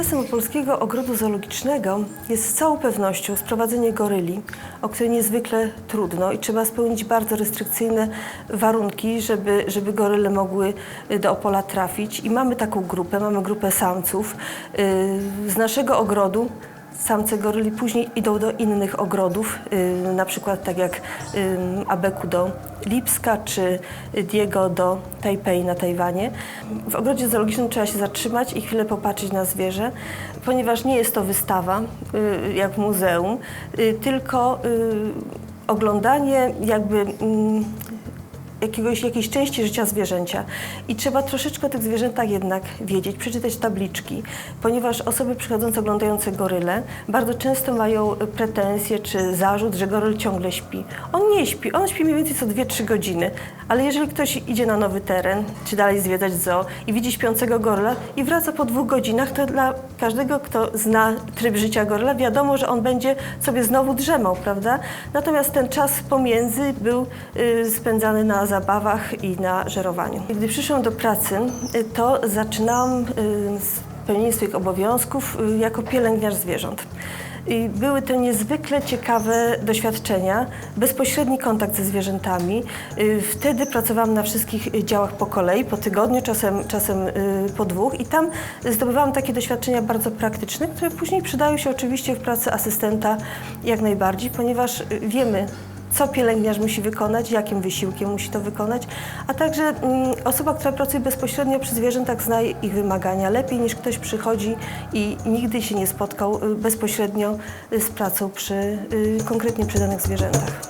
Sukcesem Polskiego Ogrodu Zoologicznego jest z całą pewnością sprowadzenie goryli, o której niezwykle trudno i trzeba spełnić bardzo restrykcyjne warunki, żeby, żeby goryle mogły y, do Opola trafić. I mamy taką grupę, mamy grupę samców. Y, Z naszego ogrodu samce goryli później idą do innych ogrodów, y, na przykład tak jak y, Abeku do Lipska czy Diego do Tajpej na Tajwanie. W ogrodzie zoologicznym trzeba się zatrzymać i chwilę popatrzeć na zwierzę, ponieważ nie jest to wystawa y, jak muzeum, tylko oglądanie jakby mm, jakiegoś, jakiejś części życia zwierzęcia. I trzeba troszeczkę o tych zwierzętach jednak wiedzieć, przeczytać tabliczki, ponieważ osoby przychodzące, oglądające goryle bardzo często mają pretensje czy zarzut, że goryl ciągle śpi. On nie śpi, on śpi mniej więcej co 2-3 godziny, ale jeżeli ktoś idzie na nowy teren, czy dalej zwiedzać zoo i widzi śpiącego goryla i wraca po dwóch godzinach, to dla każdego, kto zna tryb życia goryla, wiadomo, że on będzie sobie znowu drzemał, prawda? Natomiast ten czas pomiędzy był y, spędzany na zabawach i na żerowaniu. Gdy przyszłam do pracy, y, to zaczynałam y, spełnienie swoich obowiązków y, jako pielęgniarz zwierząt. I były to niezwykle ciekawe doświadczenia, bezpośredni kontakt ze zwierzętami. Wtedy pracowałam na wszystkich działach po kolei, po tygodniu, czasem, czasem po dwóch i tam zdobywałam takie doświadczenia bardzo praktyczne, które później przydają się oczywiście w pracy asystenta jak najbardziej, ponieważ wiemy, co pielęgniarz musi wykonać, jakim wysiłkiem musi to wykonać, a także mm, osoba, która pracuje bezpośrednio przy zwierzętach zna ich wymagania lepiej niż ktoś przychodzi i nigdy się nie spotkał y, bezpośrednio y, z pracą przy y, konkretnie przy danych zwierzętach.